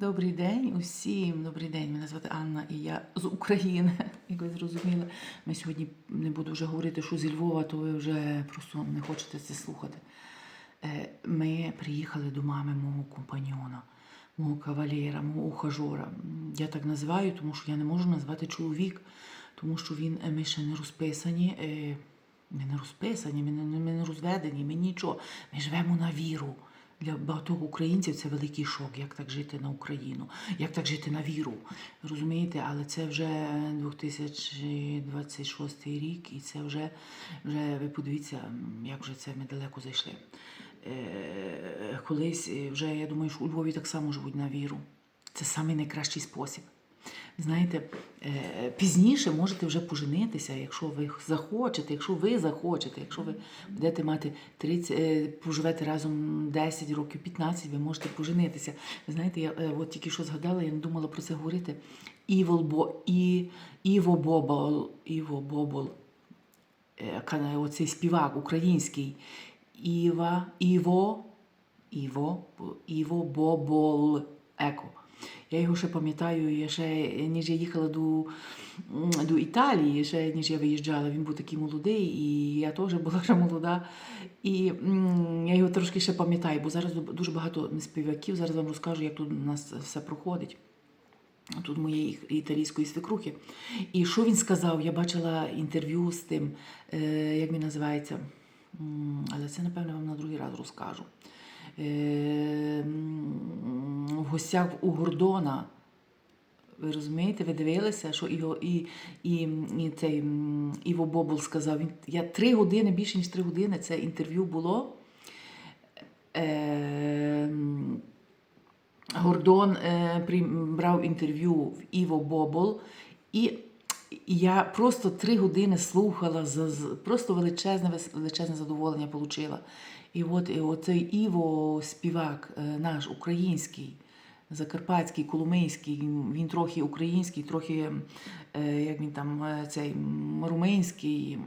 Добрий день усім. Добрий день. Мене звати Анна і я з України. Як ви зрозуміли, ми сьогодні не буду вже говорити, що зі Львова, то ви вже просто не хочете це слухати. Е, Ми приїхали до мами мого компаньона, мого кавалера, мого ухажора. Я так називаю, тому що я не можу назвати чоловік, тому що він е, ми ще не розписані. е, Ми не розписані, ми не, ми не розведені, ми нічого. Ми живемо на віру. Для багатьох українців це великий шок, як так жити на Україну, як так жити на віру. Розумієте, але це вже 2026 рік, і це вже, вже ви подивіться, як вже це ми далеко зайшли. Е, колись е, вже я думаю, що у Львові так само живуть на віру. Це найкращий спосіб. Знаєте, е, пізніше можете вже поженитися, якщо ви захочете, якщо ви захочете, якщо ви будете мати 30, е, поживете разом 10 років, 15, ви можете поженитися. Ви знаєте, я е, от тільки що згадала, я не думала про це говорити. Івол Бо, і, Іво Бобол, Іво Бобол, оцей співак український. Іва, Іво, Іво, Іво Бобол, Еко. Я його ще пам'ятаю, я ще, ніж я їхала до, до Італії, ще ніж я виїжджала, він був такий молодий, і я теж була вже молода. І я його трошки ще пам'ятаю, бо зараз дуже багато співаків. Зараз вам розкажу, як тут у нас все проходить. Тут моєї італійської свекрухи. І що він сказав? Я бачила інтерв'ю з тим, е, як він називається, але це, напевно, вам на другий раз розкажу. Гостях у Гордона. Ви розумієте, ви дивилися, що його і, і, і цей Іво Бобол сказав. Він, я три години, більше ніж три години, це інтерв'ю було. Е, Гордон е, брав інтерв'ю в Іво Бобол, і я просто три години слухала, з- просто величезне, величезне задоволення отримала. І от і оцей Іво співак, е, наш український, закарпатський, коломийський, він трохи український, трохи, е, як він там, е, цей румунський,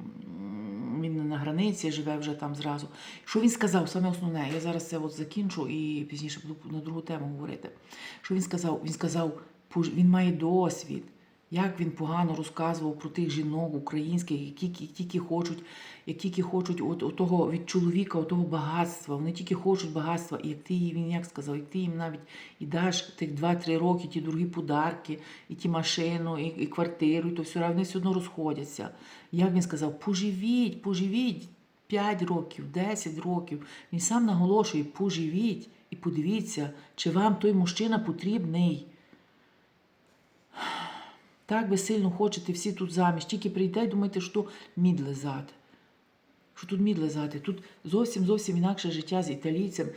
він на границі живе вже там зразу. Що він сказав? Саме основне, я зараз це от закінчу і пізніше буду на другу тему говорити. Що він сказав? Він сказав, «Пуж- він має досвід. Як він погано розказував про тих жінок українських, які тільки хочуть, які тільки хочуть от, от того від чоловіка, от того багатства. Вони тільки хочуть багатства. І як ти їй, він як сказав, як ти їм навіть і даш тих 2-3 роки, ті дорогі подарки, і ті машину, і, і квартиру, і то все вони все одно розходяться. Як він сказав, поживіть, поживіть 5 років, 10 років. Він сам наголошує, поживіть і подивіться, чи вам той мужчина потрібний. Так ви сильно хочете всі тут заміж, тільки прийде і думаєте, що мід лизати. Що тут мід лизати? Тут зовсім зовсім інакше життя з італійцем.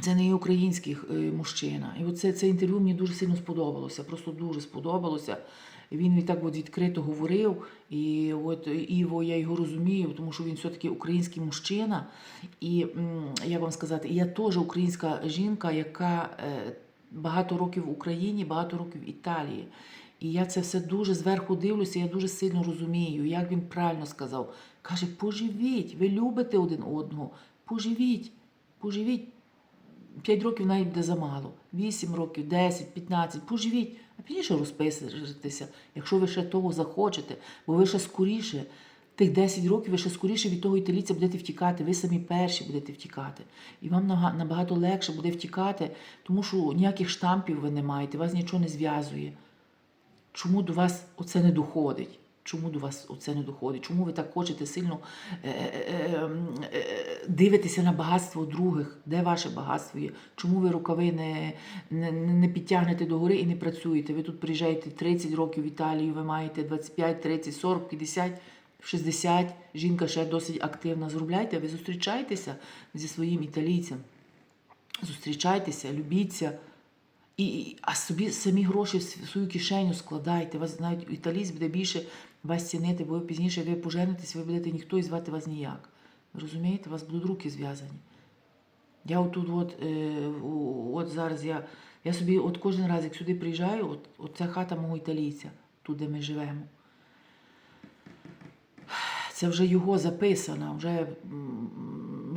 Це не є український е, мужчина. І оце це інтерв'ю мені дуже сильно сподобалося. Просто дуже сподобалося. Він так от відкрито говорив. І от Іво, я його розумію, тому що він все-таки український мужчина. І як вам сказати, я теж українська жінка, яка е, багато років в Україні, багато років в Італії. І я це все дуже зверху дивлюся, я дуже сильно розумію, як він правильно сказав. Каже, поживіть, ви любите один одного, поживіть, поживіть. 5 років навіть буде замало, 8 років, 10, 15, поживіть, а пізніше розписуйтеся, якщо ви ще того захочете, бо ви ще скоріше, тих 10 років ви ще скоріше від того італійця будете втікати, ви самі перші будете втікати. І вам набагато легше буде втікати, тому що ніяких штампів ви не маєте, вас нічого не зв'язує. Чому до вас оце не доходить? Чому до вас оце не доходить? Чому ви так хочете сильно е, е, е, е, на багатство других? Де ваше багатство є? Чому ви рукави не, не, не підтягнете до гори і не працюєте? Ви тут приїжджаєте 30 років в Італію, ви маєте 25, 30, 40, 50, 60. Жінка ще досить активна. Зробляйте, ви зустрічаєтеся зі своїм італійцем. Зустрічайтеся, любіться. І, а собі самі гроші в свою кишеню складайте. Вас навіть італійць буде більше вас цінити, бо ви пізніше ви поженитесь, ви будете ніхто і звати вас ніяк. Розумієте, у вас будуть руки зв'язані. Я отут, от, е, от зараз я, я собі от кожен раз, як сюди приїжджаю, от, от це хата мого італійця, тут, де ми живемо. Це вже його записана, вже,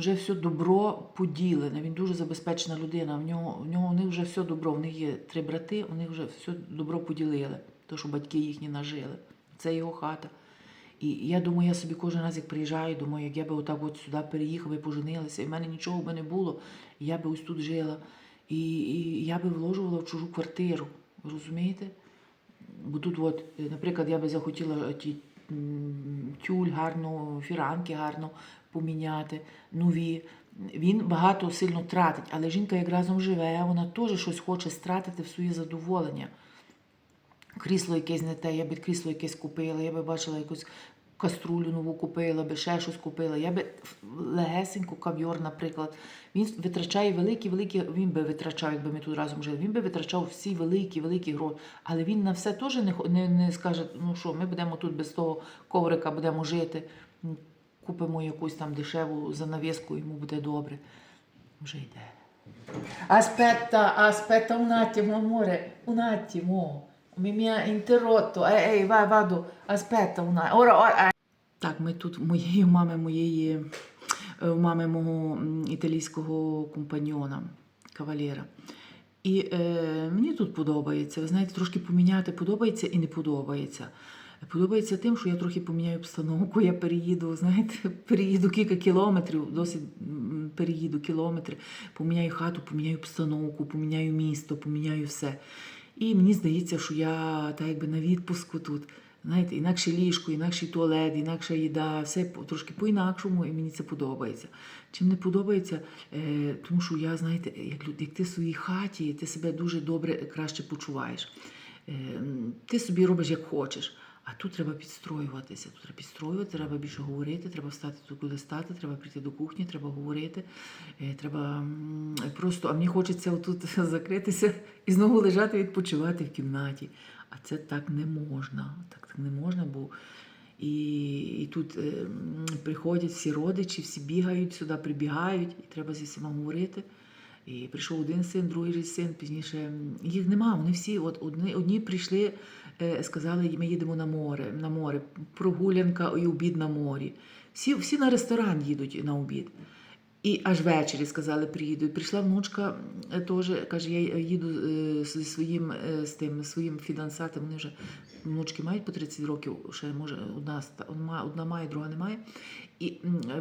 вже все добро поділене. Він дуже забезпечена людина. В нього, в нього у них вже все добро. В них є три брати, них вже все добро поділили. То, що батьки їхні нажили. Це його хата. І я думаю, я собі кожен раз, як приїжджаю, думаю, як я би отак от сюди переїхав і поженилася, і в мене нічого би не було, я би ось тут жила. І, і я би вложувала в чужу квартиру. Розумієте? Бо тут, от, наприклад, я би захотіла ті тюль гарну, фіранки гарно поміняти, нові. Він багато сильно тратить, але жінка як разом живе, вона теж щось хоче стратити в своє задоволення. Крісло якесь не те, я би крісло якесь купила, я би бачила якусь каструлю нову купила, би ще щось купила. Я би легесенько кав'йор, наприклад. Він витрачає великі, великі, він би витрачав, якби ми тут разом жили. Він би витрачав всі великі, великі гроші. Але він на все теж не, не, не скаже, ну що, ми будемо тут без того коврика будемо жити. Купимо якусь там дешеву занавіску, йому буде добре. Вже йде. Aspetta, aspetta un attimo, amore, un attimo. Mi mi ha interrotto. Ehi, ehi, vai, vado. Aspetta un attimo. Ora, ora. Так, ми тут моєї мами, моєї, е, мами мого італійського компаньйона, кавалера. І е, мені тут подобається. Ви знаєте, трошки поміняти подобається і не подобається. Подобається тим, що я трохи поміняю обстановку, я переїду, знаєте, переїду кілька кілометрів, досить переїду кілометри, поміняю хату, поміняю обстановку, поміняю місто, поміняю все. І мені здається, що я так якби на відпуску тут. Знаєте, інакше ліжко, інакший туалет, інакша їда, все трошки по-інакшому, і мені це подобається. Чим не подобається, е, тому що я, знаєте, як, як ти в своїй хаті, ти себе дуже добре краще почуваєш. Е, ти собі робиш як хочеш. А тут треба підстроюватися. Тут треба підстроювати, треба більше говорити, треба встати тут, куди стати, треба прийти до кухні, треба говорити. е, Треба просто, а мені хочеться отут закритися і знову лежати, відпочивати в кімнаті. А це так не можна. Так, так не можна, бо і, і тут е, приходять всі родичі, всі бігають сюди, прибігають, і треба зі всіма говорити. І прийшов один син, другий син, пізніше їх нема. Вони всі, от одні, одні прийшли, сказали, ми їдемо на море, на море, прогулянка і обід на морі. Всі, всі на ресторан їдуть на обід. І аж ввечері сказали, приїдуть. Прийшла внучка е, теж, каже, я їду е, зі своїм е, з тим своїм фінансатом. Вони вже внучки мають по 30 років, ще може одна одна, має, друга не має. І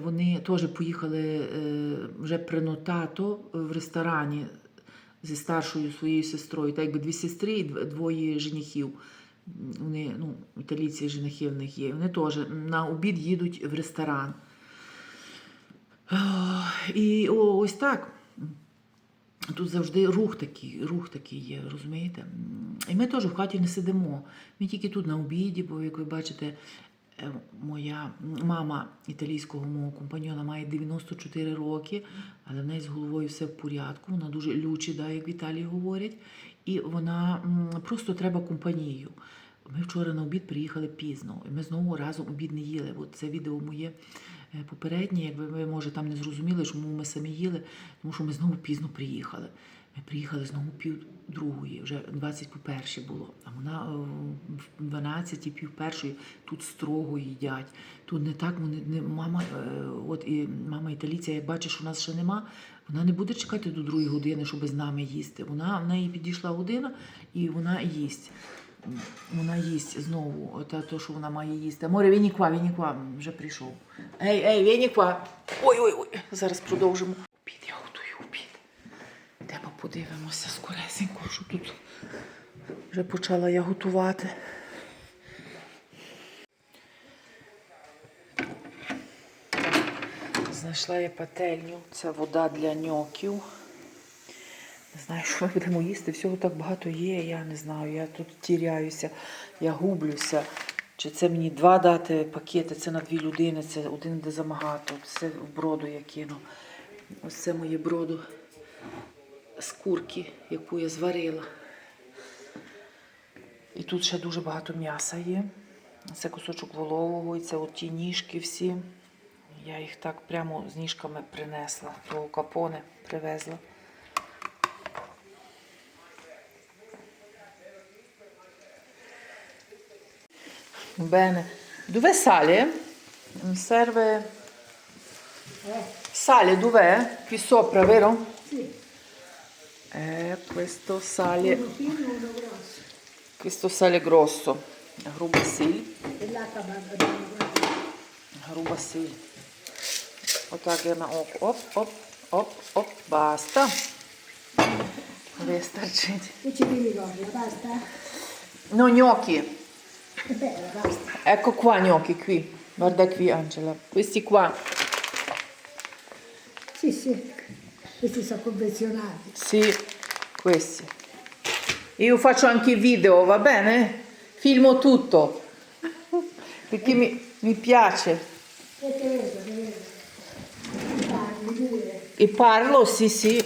вони теж поїхали е, вже при нотато в ресторані зі старшою своєю сестрою, так якби дві сестри і двоє женихів. Вони, ну, італійці женихи в них є. Вони теж на обід їдуть в ресторан. І ось так. Тут завжди рух такий, рух такий є, розумієте? І ми теж в хаті не сидимо. Ми тільки тут на обіді, бо, як ви бачите, е, моя мама італійського мого компаньона має 94 роки, але в неї з головою все в порядку. Вона дуже лючида, як в Італії говорять. І вона просто треба компанію. Ми вчора на обід приїхали пізно, і ми знову разом обід не їли. От це відео моє е, попереднє, якби ви, може, там не зрозуміли, чому ми самі їли, тому що ми знову пізно приїхали. Ми приїхали знову пів другої, вже 20 по перші було. А вона е, в 12 пів першої тут строго їдять. Тут не так, вони не мама, е, от і мама італійця, як бачить, що нас ще нема, вона не буде чекати до другої години, щоб з нами їсти. Вона в неї підійшла година і вона їсть. Вона їсть знову, те, то, що вона має їсти. Море, він ква, він ква, вже прийшов. Ей, ей, він ква. Ой, ой, ой. Зараз продовжимо. Обід, я готую обід. Йдемо подивимося скоресенько, що тут вже почала я готувати. Знайшла я пательню. Це вода для ньоків. Не знаю, що ми будемо їсти. Всього так багато є, я не знаю. Я тут тіряюся, я гублюся. Чи це мені два дати пакети, це на дві людини, це один де замагато. Це в броду я кину. Ось це моє броду з курки, яку я зварила. І тут ще дуже багато м'яса є. Це кусочок волового, і це от ті ніжки всі. Я їх так прямо з ніжками принесла. Того капоне привезла. Bene. Dove sale? Serve Sale dov'è? Qui sopra, vero? Sì, Eh, questo sale, uno fino e uno grosso. questo sale grosso. Груба сіль. E l'acqua va guarda. Груба сіль. Отак я на око. Оп, оп, оп, оп, баста. Вистачить. Che ci devi cogliere? Basta? No, gnocchi. È bella, basta. Ecco qua gnocchi, qui. Guarda qui, Angela. Questi qua. Sì, sì. Questi sono convenzionati. Sì, questi. Io faccio anche video, va bene? Filmo tutto. Perché mi, mi piace. E te vedo, te vedo. Parli pure. І парло, сі сі.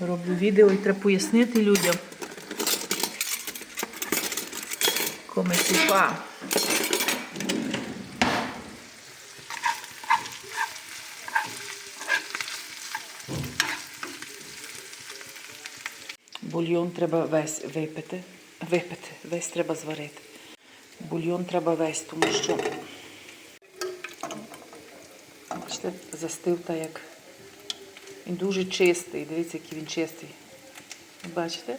Роблю відео і треба пояснити людям. Fa. Бульйон треба весь випити. Випити, весь треба зварити. Бульйон треба весь, тому що бачите, застив так як. Він дуже чистий. Дивіться, який він чистий. Бачите?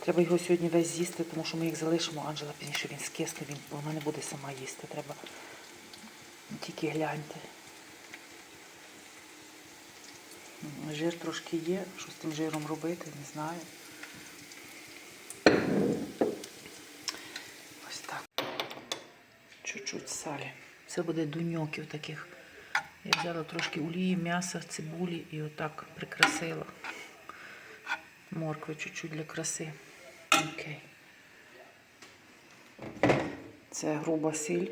Треба його сьогодні весь з'їсти, тому що ми їх залишимо. Анжела пізніше він скисне, він, вона не буде сама їсти. Треба тільки гляньте. Жир трошки є. Що з тим жиром робити, не знаю. Ось так. Чуть-чуть салі. Це буде до ньоків таких. Я взяла трошки олії, м'яса, цибулі і отак прикрасила. Моркви чуть-чуть для краси. Окей. Це груба сіль.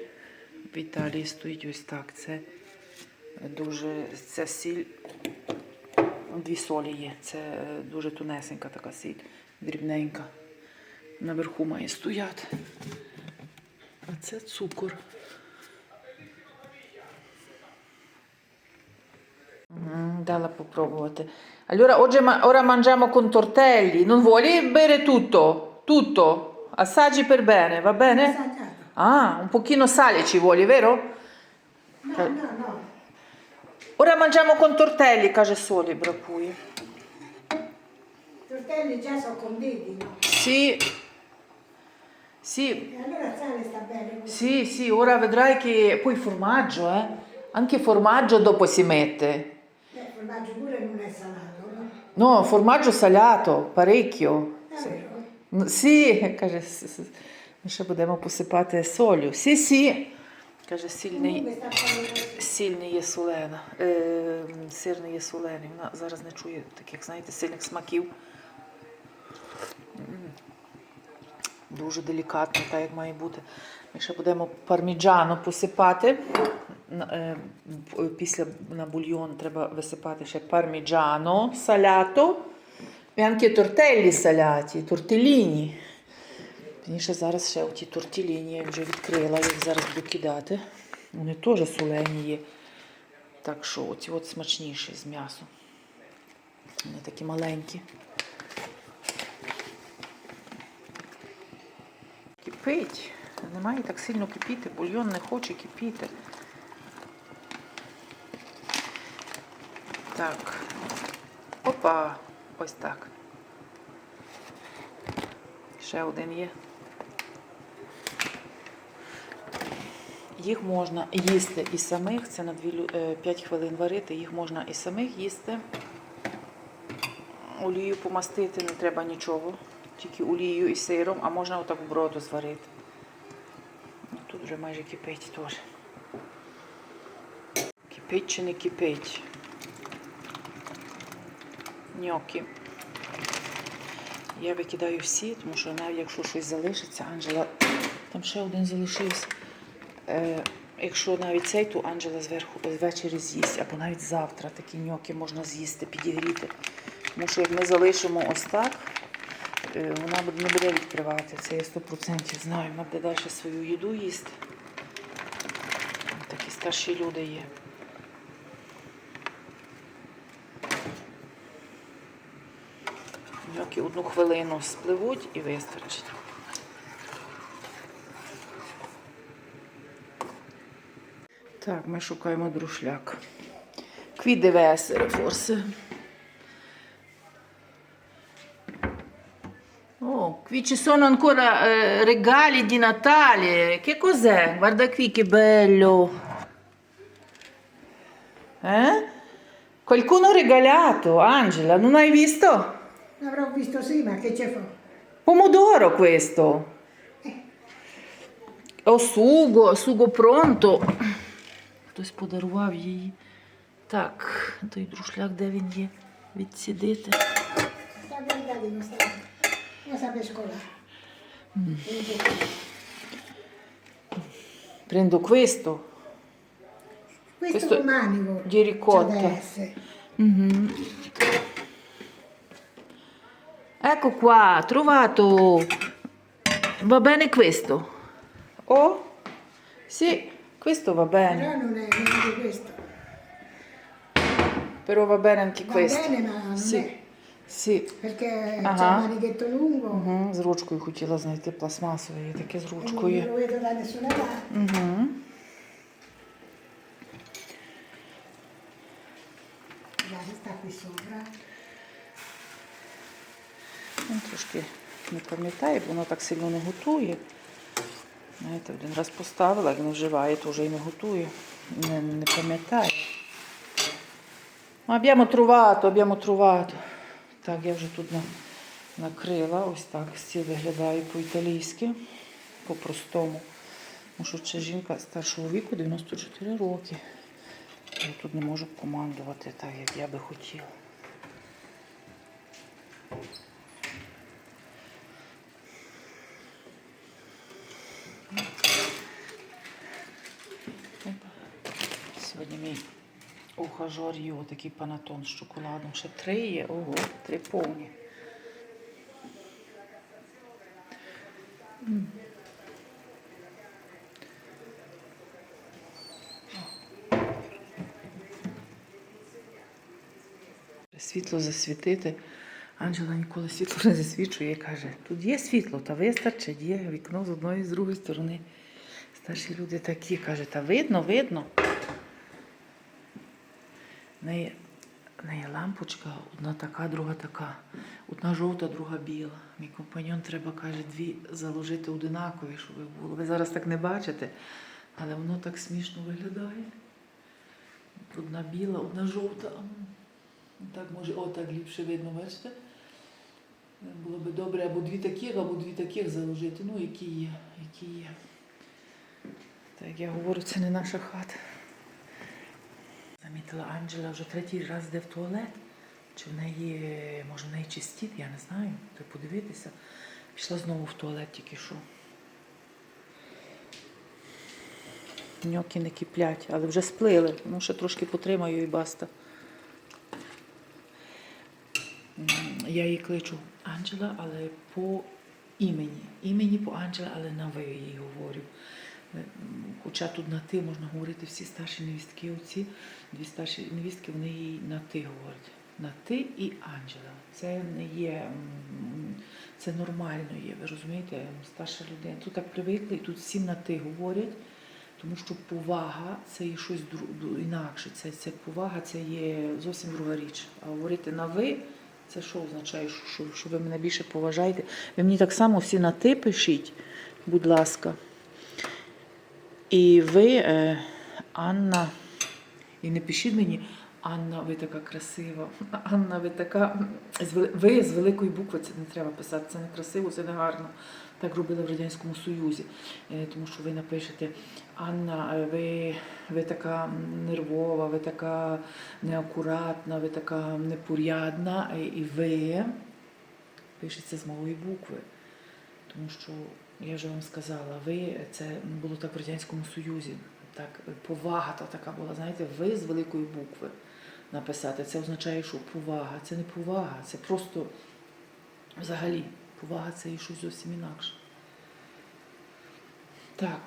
В Італії стоїть ось так. Це дуже це сіль. Дві солі є. Це е, дуже тунесенька така сіль, дрібненька. Наверху має стояти. А це цукор. Mm, dalla poprovate. Allora oggi ma- ora mangiamo con tortelli. Non vuoi bere tutto? Tutto? Assaggi per bene, va bene? Certo. Ah, un pochino sale ci vuole, vero? No, no, no. Ora mangiamo con tortelli, case soli, per cui. Tortelli già sono conditi, no? Sì. Sì. E allora sale sta bene. Così. Sì, sì, ora vedrai che poi formaggio, eh? Anche formaggio dopo si mette. Formaggio pure non è salato, no? No, formaggio salato, parecchio. Davvero? Ну, Sì, каже, ми ще будемо посипати солью. Сі, сі. Каже, сильний, сильний є солена. Е, сирний є солений. Вона зараз не чує таких, знаєте, сильних смаків. Дуже делікатно, так як має бути. Ми ще будемо парміджано посипати. Е, п- Після на бульйон треба висипати ще парміджано салято. І anche тортеллі саляті, тортеліні. Пізніше зараз ще оті тортеліні я вже відкрила, їх зараз буду кидати. Вони теж солені є. Так що оці от смачніші з м'ясом. Вони такі маленькі. Кипить. Не має так сильно кипіти, бульйон не хоче кипіти. Так. Опа. Ось так. Ще один є. Їх можна їсти і самих, це на 5 хвилин варити, їх можна і самих їсти. Олію помастити не треба нічого, тільки олією і сиром, а можна отак в броду зварити. Вже майже кипить теж. Кипить чи не кипить? Ньокі. Я викидаю всі, тому що навіть якщо щось залишиться, Анжела, там ще один залишився. Е, якщо навіть цей, то Анжела зверху ввечері з'їсть, або навіть завтра такі ньоки можна з'їсти, підігріти. Тому що як ми залишимо ось так, вона не буде відкривати. Це я 100% знаю. Вона буде далі свою їду їсти. Такі старші люди є. Ньоки одну хвилину спливуть і вистачить. Так, ми шукаємо друшляк. Qui deve essere? qui ci sono ancora eh, regali di Natale. Che cos'è? Guarda qui che bello. Eh? Qualcuno ha regalato, Angela, non hai visto? L'avrò visto sì, ma che c'è fuori? Помодоро questo. О, суго, суго пронто. Хтось подарував її. Так, той друшляк, де він є? Відсідити. Sta guardando non sta. Non sa pescola. Prendo questo. Questo, Questo manico. di ricotta. c'ha da essere. Mhm. Ecco qua, trovato. Va bene questo? Oh? Sì, questo va bene. Però non è neanche questo. Però va bene anche Va questo. bene, ma non Sì, è. Sì. Perché Ah. c'è il manichetto lungo. Угу, з ручкою хотіла знайти пластмасове, є таке з e non lo vedo da nessuna parte. Угу. Guarda, sta qui sopra. Ну, трошки не пам'ятаю, бо воно так сильно не готує. Знаєте, один раз поставила, як не вживає, то вже і не готує. Не, не пам'ятаю. Ma Abbiamo trovato, abbiamo trovato. Так, я вже тут накрила. Ось так стіл виглядає по-італійськи, по-простому. Тому що це жінка старшого віку, 94 роки. Я тут не можу командувати так, як я би хотіла. Сьогодні мій ухажор їв такий панатон з шоколадом. Ще три є. Ого, три повні. Світло засвітити. Анжела ніколи світло не засвічує. Каже, тут є світло, та вистачить, є вікно з одної з другої сторони. Старші люди такі, каже, та видно, видно. В неї, в неї лампочка, одна така, друга така. Одна жовта, друга біла. Мій компаньон треба, каже, дві заложити одинакові, щоб було. Ви зараз так не бачите, але воно так смішно виглядає. Одна біла, одна жовта. Так може, о, так ліпше видно, бачите? Було би добре або дві таких, або дві таких заложити. Ну, які є, які є. Так я говорю, це не наша хата. Замітила Анджела вже третій раз йде в туалет. Чи в неї, може, в неї чистіт, я не знаю. Треба подивитися. Пішла знову в туалет тільки що. Ньоки не киплять, але вже сплили. Ну, ще трошки потримаю і баста. Я її кличу Анджела, але по імені. Імені по Анджела, але на ви їй говорю. Е, Хоча тут на ти можна говорити всі старші невістки, оці дві старші невістки, вони їй на ти говорять. На ти і Анджела. Це не є, це нормально є, ви розумієте, старша людина. Тут так привикли, і тут всім на ти говорять. Тому що повага це є щось інакше. Це, це повага, це є зовсім друга річ. А говорити на ви, це що означає, що, що, що ви мене більше поважаєте. Ви мені так само всі на ти пишіть, будь ласка. І ви, е, Анна, і не пишіть мені, Анна, ви така красива. Анна, ви така. Ви з великої букви це не треба писати. Це не красиво, це не гарно. Так робили в Радянському Союзі. Е, Тому що ви напишете, Анна, е, ви, ви така нервова, ви така неакуратна, ви така непорядна, і ви пишеться з малої букви. Тому що я вже вам сказала, ви це було так в Радянському Союзі. Так, повага та така була, знаєте, ви з великої букви написати. Це означає, що повага. Це не повага, це просто взагалі повага це і щось зовсім інакше. Так.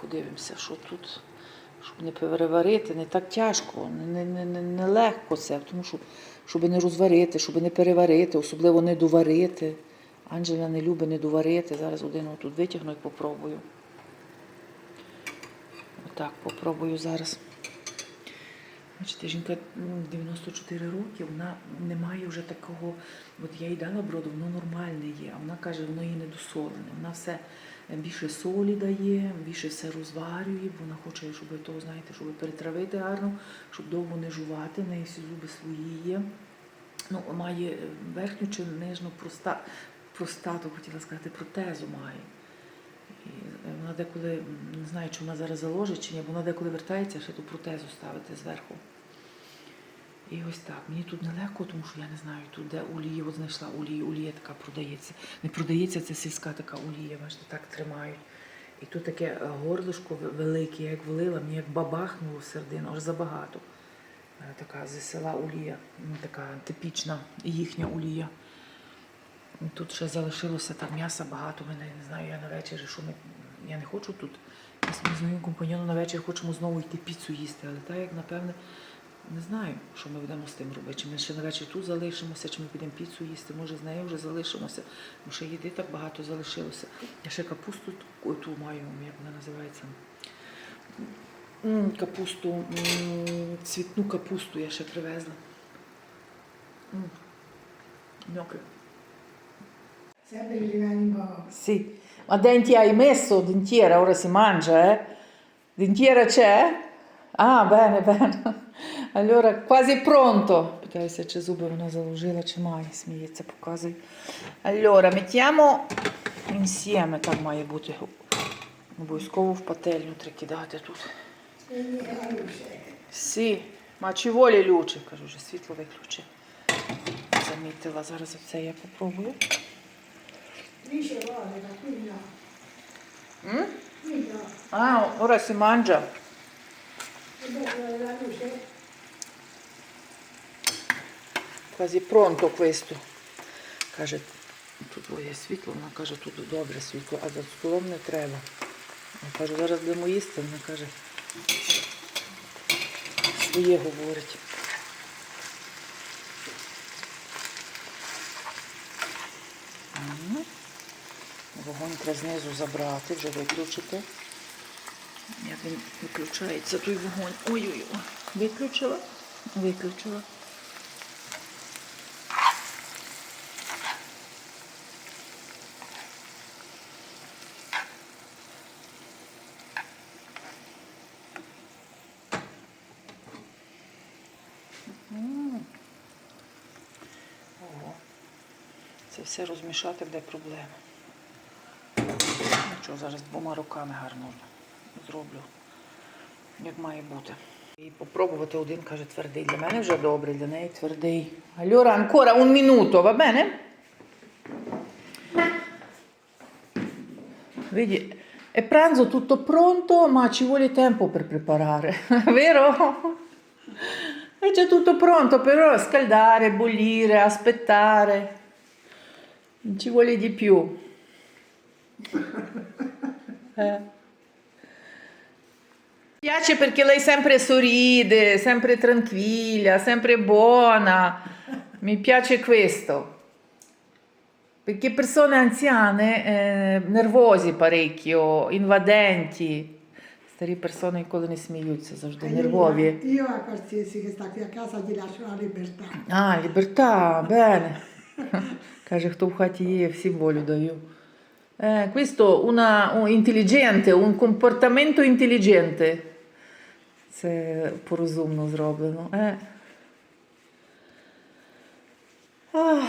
Подивимося, що тут, щоб не переварити, не так тяжко, не, не, не, не легко це, тому що щоб не розварити, щоб не переварити, особливо не доварити. Анджела не любить не доварити. Зараз один тут витягну і попробую. Отак, попробую зараз. Бачите, жінка 94 роки, вона не має вже такого. От я їй дала броду, воно нормальне є. А вона каже, воно їй недосолене. Вона все більше солі дає, більше все розварює, бо вона хоче, щоб того, знаєте, щоб перетравити гарно, щоб довго не жувати, в неї всі зуби свої є. Ну, має е, верхню чи нижню проста, простату, хотіла сказати, протезу має. І е, вона деколи, не знаю, чи вона зараз заложить чи ні, бо вона деколи вертається, ще ту протезу ставити зверху. І ось так. Мені тут нелегко, тому що я не знаю, тут де олії, от знайшла олію, олія така продається. Не продається, це сільська така олія, бачите, так тримають. І тут таке е, горлишко велике, я як влила, мені як бабахнуло в аж забагато. Е, Така зі села олія, така типічна їхня олія. Тут ще залишилося там м'яса багато. Мене не знаю, я на вечері, що ми. Я не хочу тут. Ми з моїм компаньоном на вечір хочемо знову йти піцу їсти. Але так як, напевне, не знаю, що ми будемо з тим робити. Чи ми ще на вечір тут залишимося, чи ми підемо піцу їсти, може з нею вже залишимося. Бо ще їди так багато залишилося. Я ще капусту ту- маю, як вона називається. Капусту, цвітну капусту я ще привезла. Ньоки. Sì, ma denti hai messo dentiera? Ora si mangia, eh? Dentiera c'è? Ah, bene, bene. Allora, quasi pronto. Питаюся, чи зуби вона заложила, чи має, сміється, показує. Allora, mettiamo insieme, так має бути. Обов'язково в пательню треба кидати тут. Ma ci vuole luce, кажу вже, світло виключи. Замітила, зараз оце я попробую. М? Qui no. Ah, Quasi pronto questo. Каже, тут є світло, вона каже, тут добре світло, а за столом не треба. Я кажу, зараз будемо їсти, вона каже, своє говорить. Вогонь треба знизу забрати, вже виключити. Він виключається той вогонь. Ой-ой-ой. Виключила? Виключила. Це все розмішати буде проблема. Нічого, зараз двома руками гарно зроблю, як має бути. І попробувати один каже твердий. Для мене вже добре, для неї твердий. Allora ancora un minuto, va bene? Vedi, è pranzo tutto pronto, ma ci vuole tempo per preparare, vero? E c'è tutto pronto, però scaldare, bollire, aspettare. Ci vuole di più. Eh. Mi piace perché lei sempre sorride, sempre tranquilla, sempre buona. Mi piace questo. Perché persone anziane, eh, nervosi parecchio, invadenti. Старі персони ніколи не сміються, завжди E io- нервові. Io a qualsiasi che sta qui a casa gli lascio la libertà. А, ліберта, бене. Каже, хто в хаті є, я всім волю даю. Eh, questo una, un intelligente, un comportamento intelligente. Це порозумно зроблено. Eh. Ah.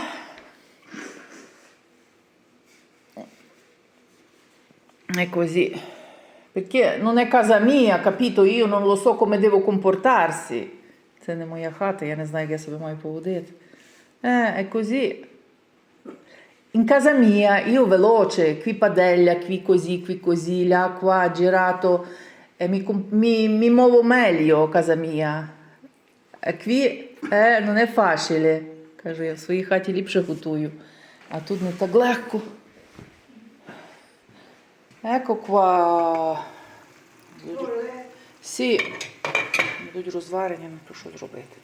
È così. Perché non è casa mia, capito? Io non lo so come devo comportarsi. Це не моя хата, я не знаю, як я себе маю поводити. Eh, è così. In casa mia io veloce, qui padella, qui così, qui così, l'acqua ha girato, e mi, mi- mi muovo meglio a casa mia. E qui eh, non è facile. Кажу, я в своїй хаті ліпше готую, а тут не так легко. Ecco qua. Sì, будуть розварені, ну то що зробити.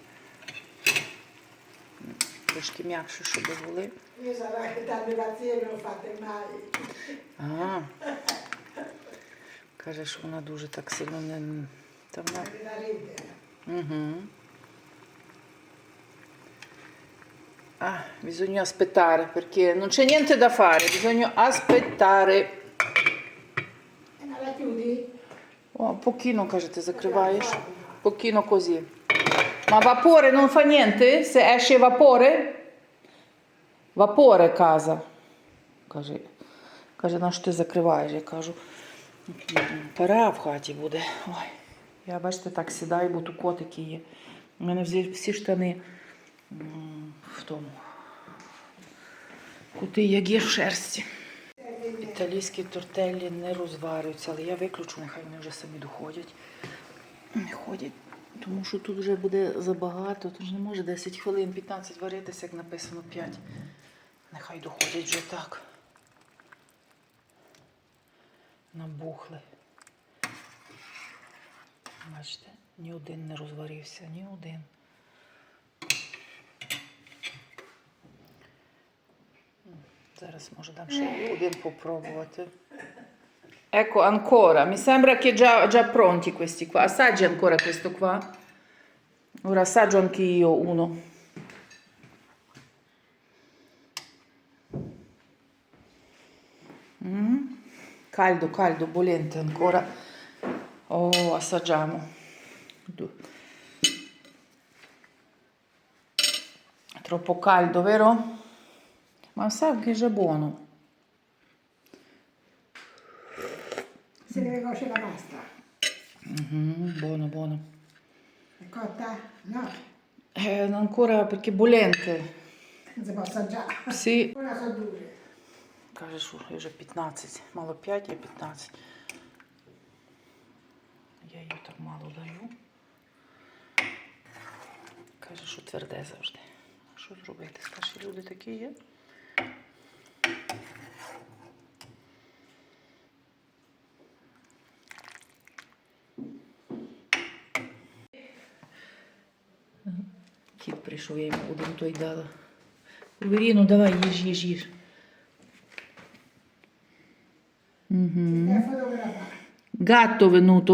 трошки м'якше, щоб були. Io sarò che tante pazienze non mai. Ага. Каже, що вона дуже так сильно не. Та вона... Угу. Ah, bisogna aspettare perché non c'è niente da fare, bisogna aspettare. E non la chiudi? О, pochino, каже, ти закриваєш. Pochino così. Ma vapore non fa niente? Se esce vapore? Vapore casa. Каже, каже, на що ти закриваєш? Я кажу, пора в хаті буде. Ой. Я бачите, так сідаю, бо тут котики є. У мене всі, штани в тому. Кути, як є в шерсті. Італійські тортелі не розварюються, але я виключу, нехай вони вже самі доходять. Не ходять, тому що тут вже буде забагато, тут не може 10 хвилин, 15 варитися, як написано 5. Нехай доходять вже так. Набухли. Бачите, ні один не розварився, ні один. Зараз може дам ще один попробувати. Ecco ancora, mi sembra che già, già pronti questi qua. Assaggi ancora questo qua. Ora assaggio anche io uno. Caldo, caldo, bollente ancora. Oh, assaggiamo. Troppo caldo, vero? Ma sa che è già buono. Se deve cuocere la pasta. Mhm, buono, buono. È cotta? No, Eh, ancora perché bollente. non si può assaggiare. Sì. Ora sono dure. Каже, що вже 15. Мало 5, я 15. Я їй так мало даю. Каже, що тверде завжди. Що зробити? Старші люди такі є. Кіт прийшов, я йому один той дала. Поверіну, давай, їж, їж, їж. Gatto venuto.